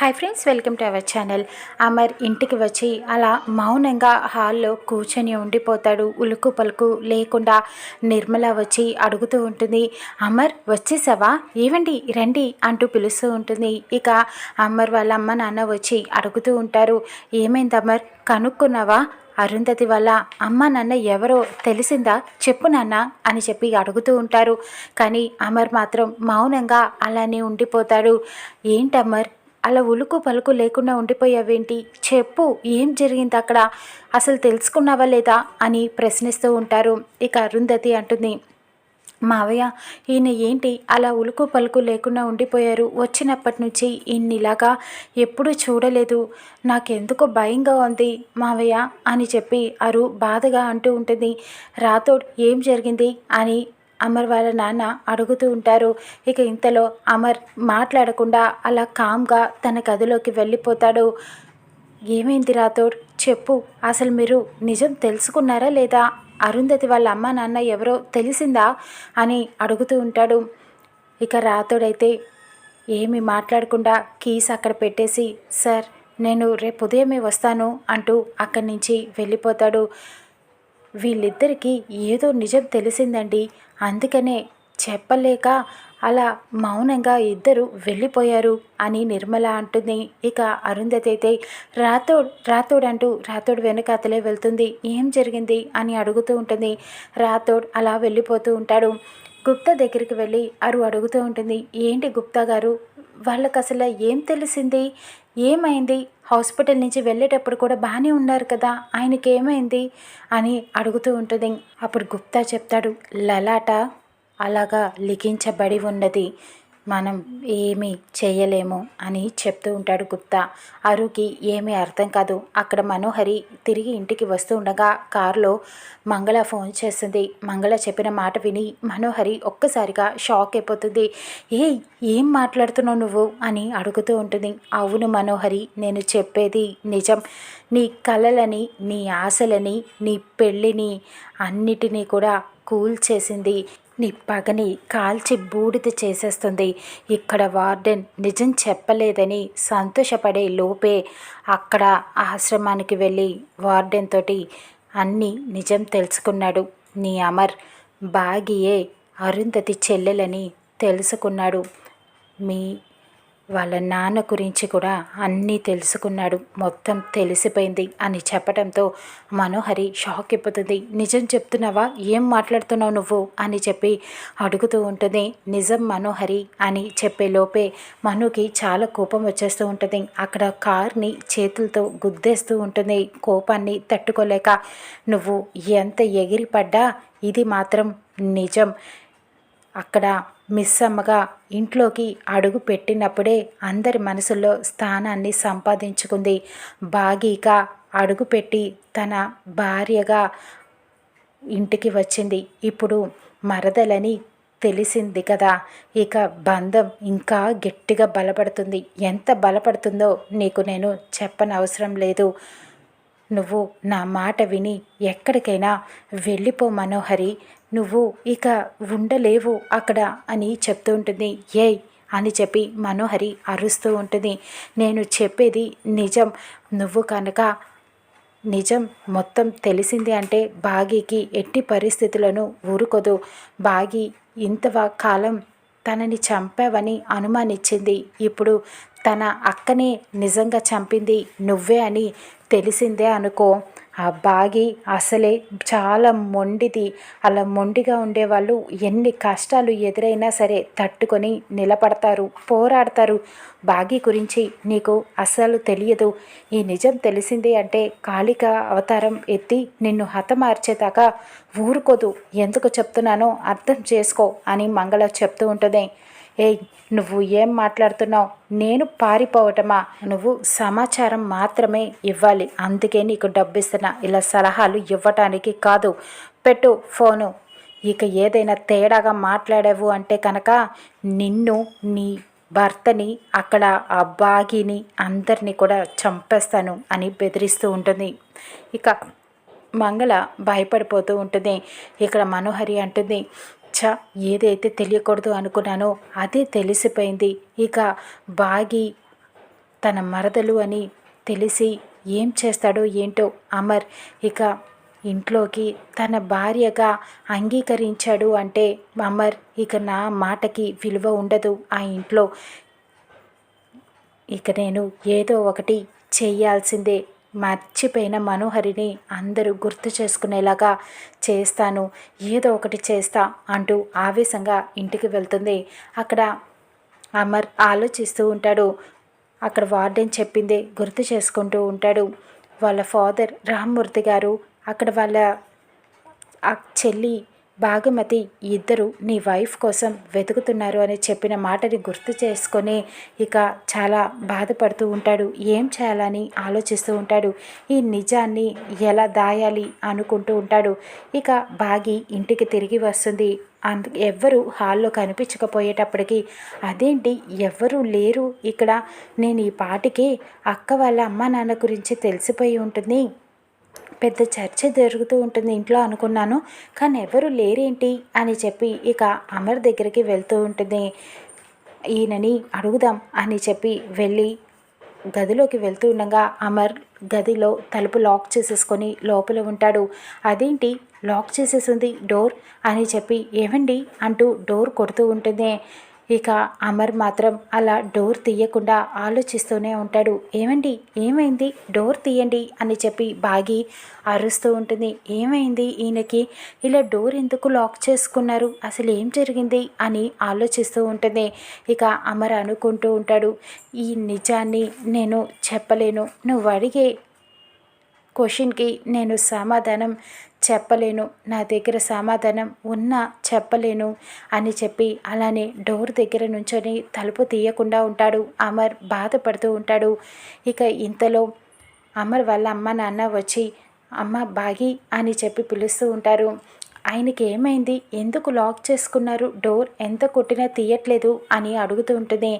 Hi friends welcome to our channel Amar ఇంటికి వచ్చి అలా మౌనంగా హాల్లో కూర్చొని ఉండిపోతాడు. ఉలుకు పలుకు లేకుండా నిర్మల వచ్చి అడుగుతూ ఉంటుంది అమర్ వచ్చేసావా? ఏవండి? రండి అంటూ పిలుస్తూ ఉంటుంది. ఇక అమర్ వాళ్ళ అమ్మ నాన్న వచ్చి అడుగుతూ ఉంటారు ఏమైంది అమర్? కనుక్కున్నావా? అరుంధతి వల్ల అమ్మ నాన్న ఎవరో తెలిసిందా? చెప్పు నాన్న అని చెప్పి అడుగుతూ ఉంటారు. కానీ అమర్ మాత్రం మౌనంగా అలానే ఉండిపోతాడు. ఏంటమర్ అలా ఉలుకు పలుకు లేకుండా ఉండిపోయావేంటి? చెప్పు ఏం జరిగింది అక్కడ? అసలు తెలుసుకున్నావా లేదా? అని ప్రశ్నిస్తూ ఉంటారు. ఇక అరుంధతి అంటుంది మావయ్య ఈయన ఏంటి అలా ఉలుకు పలుకు లేకుండా ఉండిపోయారు? వచ్చినప్పటి నుంచి ఇలాగా ఎప్పుడూ చూడలేదు. నాకెందుకో భయంగా ఉంది మావయ్య అని చెప్పి అరు బాధగా అంటూ ఉంటుంది. రాతోడ్ ఏం జరిగింది? అని అమర్ వాళ్ళ నాన్న అడుగుతూ ఉంటారు. ఇక ఇంతలో అమర్ మాట్లాడకుండా అలా కామ్గా తన గదిలోకి వెళ్ళిపోతాడు. ఏమైంది రాథోడ్? చెప్పు. అసలు మీరు నిజం తెలుసుకున్నారా లేదా? అరుంధతి వాళ్ళ అమ్మ నాన్న ఎవరో తెలిసిందా? అని అడుగుతూ ఉంటాడు. ఇక రాతోడైతే ఏమి మాట్లాడకుండా కీస్ అక్కడ పెట్టేసి సార్ నేను రేపు ఉదయమే వస్తాను అంటూ అక్కడి నుంచి వెళ్ళిపోతాడు. వీళ్ళిద్దరికీ ఏదో నిజం తెలిసిందండి. అందుకనే చెప్పలేక అలా మౌనంగా ఇద్దరు వెళ్ళిపోయారు అని నిర్మల అంటుంది. ఇక అరుంధతి అయితే రాతోడ్ రాతోడ్ అంటూ రాతోడ్ వెనకాతలే వెళ్తుంది. ఏం జరిగింది? అని అడుగుతూ ఉంటుంది. రాతోడ్ అలా వెళ్ళిపోతూ ఉంటాడు. గుప్తా దగ్గరికి వెళ్ళి అరు అడుగుతూ ఉంటుంది. ఏంటి గుప్తా గారు? వాళ్ళకి అసలు ఏం తెలిసింది? ఏమైంది? హాస్పిటల్ నుంచి వెళ్ళేటప్పుడు కూడా బాగానే ఉన్నారు కదా ఆయనకి ఏమైంది అని అడుగుతూ ఉంటుంది. అప్పుడు గుప్తా చెప్తాడు లలాట అలాగా లిఖించబడి ఉన్నది. మనం ఏమీ చేయలేము అని చెప్తూ ఉంటాడు గుప్తా. అరుకి ఏమీ అర్థం కాదు. అక్కడ మనోహరి తిరిగి ఇంటికి వస్తూ ఉండగా కారులో మంగళ ఫోన్ చేస్తుంది. మంగళ చెప్పిన మాట విని మనోహరి ఒక్కసారిగా షాక్ అయిపోతుంది. ఏ ఏం మాట్లాడుతున్నావు నువ్వు? అని అడుగుతూ ఉంటుంది. అవును మనోహరి నేను చెప్పేది నిజం. నీ కలలని నీ ఆశలని నీ పెళ్ళిని అన్నిటినీ కూడా కూల్ చేసింది. నీ పగని కాల్చి బూడిద చేసేస్తుంది. ఇక్కడ వార్డెన్ నిజం చెప్పలేదని సంతోషపడే లోపే అక్కడ ఆశ్రమానికి వెళ్ళి వార్డెన్ తోటి అన్నీ నిజం తెలుసుకున్నాడు. నీ అమర్ బాగియే అరుంధతి చెల్లెలని తెలుసుకున్నాడు. మీ వాళ్ళ నాన్న గురించి కూడా అన్నీ తెలుసుకున్నాడు. మొత్తం తెలిసిపోయింది అని చెప్పడంతో మనోహరి షాక్ అయిపోతుంది. నిజం చెప్తున్నావా? ఏం మాట్లాడుతున్నావు నువ్వు? అని చెప్పి అడుగుతూ ఉంటుంది. నిజం మనోహరి అని చెప్పే లోపే మనుకి చాలా కోపం వచ్చేస్తూ ఉంటుంది. అక్కడ కార్ని చేతులతో గుద్దేస్తూ ఉంటుంది. కోపాన్ని తట్టుకోలేక నువ్వు ఎంత ఎగిరిపడ్డా? ఇది మాత్రం నిజం. అక్కడ మిస్ అమ్మగా ఇంట్లోకి అడుగు పెట్టినప్పుడే అందరి మనసుల్లో స్థానాన్ని సంపాదించుకుంది. బాగీగా అడుగుపెట్టి తన భార్యగా ఇంటికి వచ్చింది. ఇప్పుడు మరదలని తెలిసింది కదా. ఇక బంధం ఇంకా గట్టిగా బలపడుతుంది. ఎంత బలపడుతుందో నీకు నేను చెప్పనవసరం లేదు. నువ్వు నా మాట విని ఎక్కడికైనా వెళ్ళిపో మనోహరి. నువ్వు ఇక ఉండలేవు అక్కడ అని చెప్తూ ఉంటుంది. ఏయ్! అని చెప్పి మనోహరి అరుస్తూ ఉంటుంది. నేను చెప్పేది నిజం. నువ్వు కనుక నిజం మొత్తం తెలిసింది అంటే బాగీకి ఎట్టి పరిస్థితులను ఊరుకోదు. బాగి ఇంత కాలం తనని చంపావని అనుమానించింది. ఇప్పుడు తన అక్కనే నిజంగా చంపింది నువ్వే అని తెలిసిందే అనుకో. ఆ బాగి అసలే చాలా మొండిది. అలా మొండిగా ఉండేవాళ్ళు ఎన్ని కష్టాలు ఎదురైనా సరే తట్టుకొని నిలబడతారు పోరాడతారు. బాగి గురించి నీకు అస్సలు తెలియదు. ఈ నిజం తెలిసింది అంటే కాళిక అవతారం ఎత్తి నిన్ను హతమార్చేదాకా ఊరుకోదు. ఎందుకు చెప్తున్నానో అర్థం చేసుకో అని మంగళ చెప్తూ ఉంటుంది. ఏయ్ నువ్వు ఏం మాట్లాడుతున్నావు? నేను పారిపోవటమా? నువ్వు సమాచారం మాత్రమే ఇవ్వాలి. అందుకే నీకు డబ్బిస్తున్నా. ఇలా సలహాలు ఇవ్వటానికి కాదు. పెట్టు ఫోను. ఇక ఏదైనా తేడాగా మాట్లాడావు అంటే కనుక నిన్ను నీ భర్తని అక్కడ ఆ బాగిని అందరినీ కూడా చంపేస్తాను అని బెదిరిస్తూ ఉంటుంది. ఇక మంగళ భయపడిపోతూ ఉంటుంది. ఇక్కడ మనోహరి అంటుంది చ ఏదైతే తెలియకూడదు అనుకున్నానో అదే తెలిసిపోయింది. ఇక బాగి తన మరదలు అని తెలిసి ఏం చేస్తాడో ఏంటో అమర్ ఇక ఇంట్లోకి తన భార్యగా అంగీకరించాడు అంటే అమర్ ఇక నా మాటకి విలువ ఉండదు ఆ ఇంట్లో. ఇక నేను ఏదో ఒకటి చేయాల్సిందే. మర్చిపోయిన మనోహరిని అందరూ గుర్తు చేసుకునేలాగా చేస్తాను. ఏదో ఒకటి చేస్తా అంటూ ఆవేశంగా ఇంటికి వెళ్తుంది. అక్కడ అమర్ ఆలోచిస్తూ ఉంటాడు. అక్కడ వార్డెన్ చెప్పిందే గుర్తు చేసుకుంటూ ఉంటాడు. వాళ్ళ ఫాదర్ రామ్మూర్తి గారు అక్కడ వాళ్ళ చెల్లి భాగమతి ఇద్దరు నీ వైఫ్ కోసం వెతుకుతున్నారు అని చెప్పిన మాటని గుర్తు చేసుకొని ఇక చాలా బాధపడుతూ ఉంటాడు. ఏం చేయాలని ఆలోచిస్తూ ఉంటాడు. ఈ నిజాన్ని ఎలా దాయాలి అనుకుంటూ ఉంటాడు. ఇక బాగి ఇంటికి తిరిగి వస్తుంది. అందు ఎవ్వరు హాల్లో కనిపించకపోయేటప్పటికి అదేంటి? ఎవ్వరూ లేరు. ఇక్కడ నేను ఈ పాటికి అక్క వాళ్ళ అమ్మ నాన్న గురించి తెలిసిపోయి ఉంటుంది. పెద్ద చర్చ జరుగుతూ ఉంటుంది ఇంట్లో అనుకున్నాను. కానీ ఎవరు లేరేంటి? అని చెప్పి ఇక అమర్ దగ్గరికి వెళ్తూ ఉంటుంది. ఈయనని అడుగుదాం అని చెప్పి వెళ్ళి గదిలోకి వెళ్తూ ఉండగా అమర్ గదిలో తలుపు లాక్ చేసేసుకొని లోపల ఉంటాడు. అదేంటి? లాక్ చేసేసింది? డోర్? అని చెప్పి ఏమండి అంటూ డోర్ కొడుతూ ఉంటుంది. ఇక అమర్ మాత్రం అలా డోర్ తీయకుండా ఆలోచిస్తూనే ఉంటాడు. ఏమండి? ఏమైంది? డోర్ తీయండి అని చెప్పి బాగి అరుస్తూ ఉంటుంది. ఏమైంది ఈయనకి? ఇలా డోర్ ఎందుకు లాక్ చేసుకున్నారు? అసలు ఏం జరిగింది? అని ఆలోచిస్తూ ఉంటుంది. ఇక అమర్ అనుకుంటూ ఉంటాడు. ఈ నిజాన్ని నేను చెప్పలేను. నువ్వు అడిగే క్వశ్చన్కి నేను సమాధానం చెప్పలేను. నా దగ్గర సమాధానం ఉన్నా చెప్పలేను అని చెప్పి అలానే డోర్ దగ్గర నుంచొని తలుపు తీయకుండా ఉంటాడు. అమర్ బాధపడుతూ ఉంటాడు. ఇక ఇంతలో అమర్ వాళ్ళ అమ్మ నాన్న వచ్చి అమ్మ బాగి అని చెప్పి పిలుస్తూ ఉంటారు. ఆయనకి ఏమైంది? ఎందుకు లాక్ చేసుకున్నారు? డోర్ ఎంత కొట్టినా తీయట్లేదు అని అడుగుతూ ఉంటుంది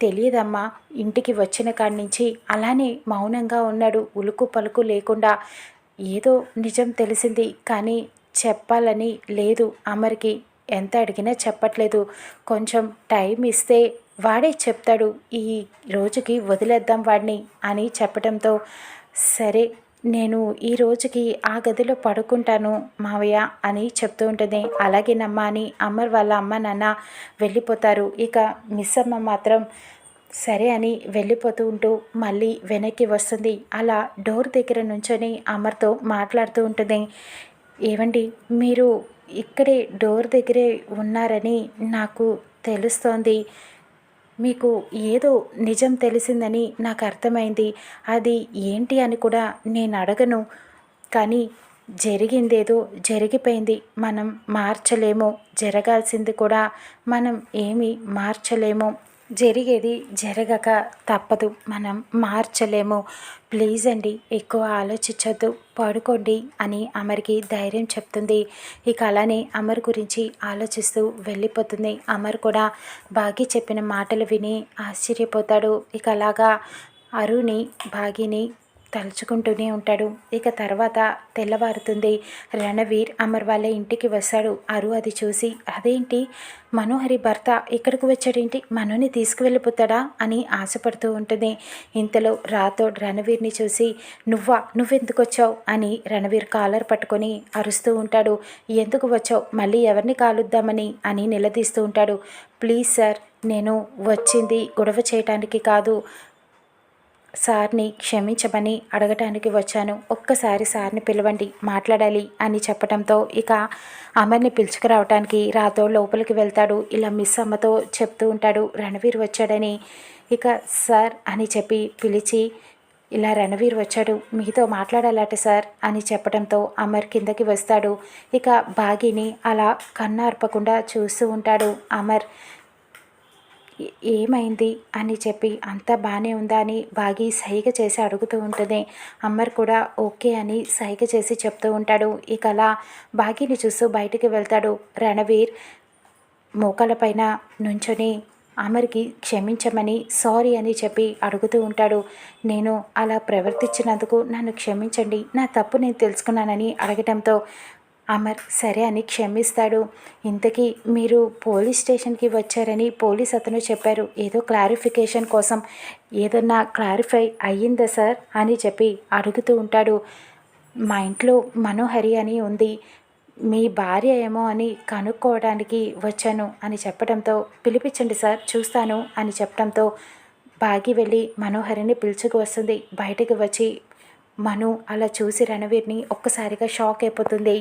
తెలియదమ్మా ఇంటికి వచ్చిన కాడి నుంచి అలానే మౌనంగా ఉన్నాడు. ఉలుకు పలుకు లేకుండా ఏదో నిజం తెలిసింది కానీ చెప్పాలని లేదు. అమర్కి ఎంత అడిగినా చెప్పట్లేదు. కొంచెం టైం ఇస్తే వాడే చెప్తాడు. ఈ రోజుకి వదిలేద్దాం వాడిని అని చెప్పడంతో సరే నేను ఈ రోజుకి ఆ గదిలో పడుకుంటాను మావయ్య అని చెప్తూ ఉంటుంది. అలాగేనమ్మా అని అమ్మర్ వాళ్ళ అమ్మ నాన్న వెళ్ళిపోతారు. ఇక మిస్ అమ్మ మాత్రం సరే అని వెళ్ళిపోతూ ఉంటూ మళ్ళీ వెనక్కి వస్తుంది. అలా డోర్ దగ్గర నుంచొని అమర్తో మాట్లాడుతూ ఉంటుంది. ఏవండి మీరు ఇక్కడే డోర్ దగ్గరే ఉన్నారని నాకు తెలుస్తోంది. మీకు ఏదో నిజం తెలిసిందని నాకు అర్థమైంది. అది ఏంటి అని కూడా నేను అడగను. కానీ జరిగిందేదో జరిగిపోయింది. మనం మార్చలేము. జరగాల్సింది కూడా మనం ఏమీ మార్చలేము. జరిగేది జరగక తప్పదు. మనం మార్చలేము. ప్లీజ్ అండి ఎక్కువ ఆలోచించొద్దు. పడుకోండి అని అమర్కి ధైర్యం చెప్తుంది. ఇక అలానే అమర్ గురించి ఆలోచిస్తూ వెళ్ళిపోతుంది. అమర్ కూడా బాగి చెప్పిన మాటలు విని ఆశ్చర్యపోతాడు. ఇక అలాగా అరుణి బాగిని తలుచుకుంటూనే ఉంటాడు. ఇక తర్వాత తెల్లవారుతుంది. రణవీర్ అమర్ వాళ్ళ ఇంటికి వస్తాడు. అరు అది చూసి అదేంటి? మనోహరి భర్త ఇక్కడికి వచ్చాడేంటి? మనోని తీసుకువెళ్ళిపోతాడా? అని ఆశపడుతూ ఉంటుంది. ఇంతలో రాథోడ్ రణవీర్ని చూసి నువ్వా? నువ్వెందుకు వచ్చావు? అని రణవీర్ కాలర్ పట్టుకొని అరుస్తూ ఉంటాడు. ఎందుకు వచ్చావు? మళ్ళీ ఎవరిని కాలుద్దామని? అని నిలదీస్తూ ఉంటాడు. ప్లీజ్ సార్ నేను వచ్చింది గొడవ చేయటానికి కాదు. సార్ని క్షమించమని అడగటానికి వచ్చాను. ఒక్కసారి సార్ని పిలవండి మాట్లాడాలి అని చెప్పడంతో ఇక అమర్ని పిలుచుకురావటానికి రాతో లోపలికి వెళ్తాడు. ఇలా మిస్ అమ్మతో చెప్తూ ఉంటాడు. రణవీర్ వచ్చాడని ఇక సార్ అని చెప్పి పిలిచి ఇలా రణవీర్ వచ్చాడు. మీతో మాట్లాడాలట సార్ అని చెప్పడంతో అమర్ కిందకి వస్తాడు. ఇక బాగిని అలా కన్నార్పకుండా చూస్తూ ఉంటాడు అమర్. ఏమైంది అని చెప్పి అంతా బాగానే ఉందా అని బాగి సైగ చేసి అడుగుతూ ఉంటుంది అమ్మర్ కూడా ఓకే అని సైగ చేసి చెప్తూ ఉంటాడు. ఇక అలా బాగిని చూస్తూ బయటికి వెళ్తాడు. రణవీర్ మోకాల పైన నుంచొని అమర్కి క్షమించమని సారీ అని చెప్పి అడుగుతూ ఉంటాడు. నేను అలా ప్రవర్తించినందుకు నన్ను క్షమించండి. నా తప్పు నేను తెలుసుకున్నానని అడగటంతో అమర్ సరే అని క్షమిస్తాడు. ఇంతకీ మీరు పోలీస్ స్టేషన్కి వచ్చారని పోలీస్ అతను చెప్పారు. ఏదో క్లారిఫికేషన్ కోసం. ఏదన్నా క్లారిఫై అయ్యిందా సార్? అని చెప్పి అడుగుతూ ఉంటాడు. మా ఇంట్లో మనోహరి అని ఉంది. మీ భార్య ఏమో అని కనుక్కోవడానికి వచ్చాను అని చెప్పడంతో పిలిపించండి సార్ చూస్తాను అని చెప్పడంతో బాగి వెళ్ళి మనోహరిని పిలుచుకు వస్తుంది. బయటకు వచ్చి మను అలా చూసి రణవీర్ని ఒక్కసారిగా షాక్ అయిపోతుంది.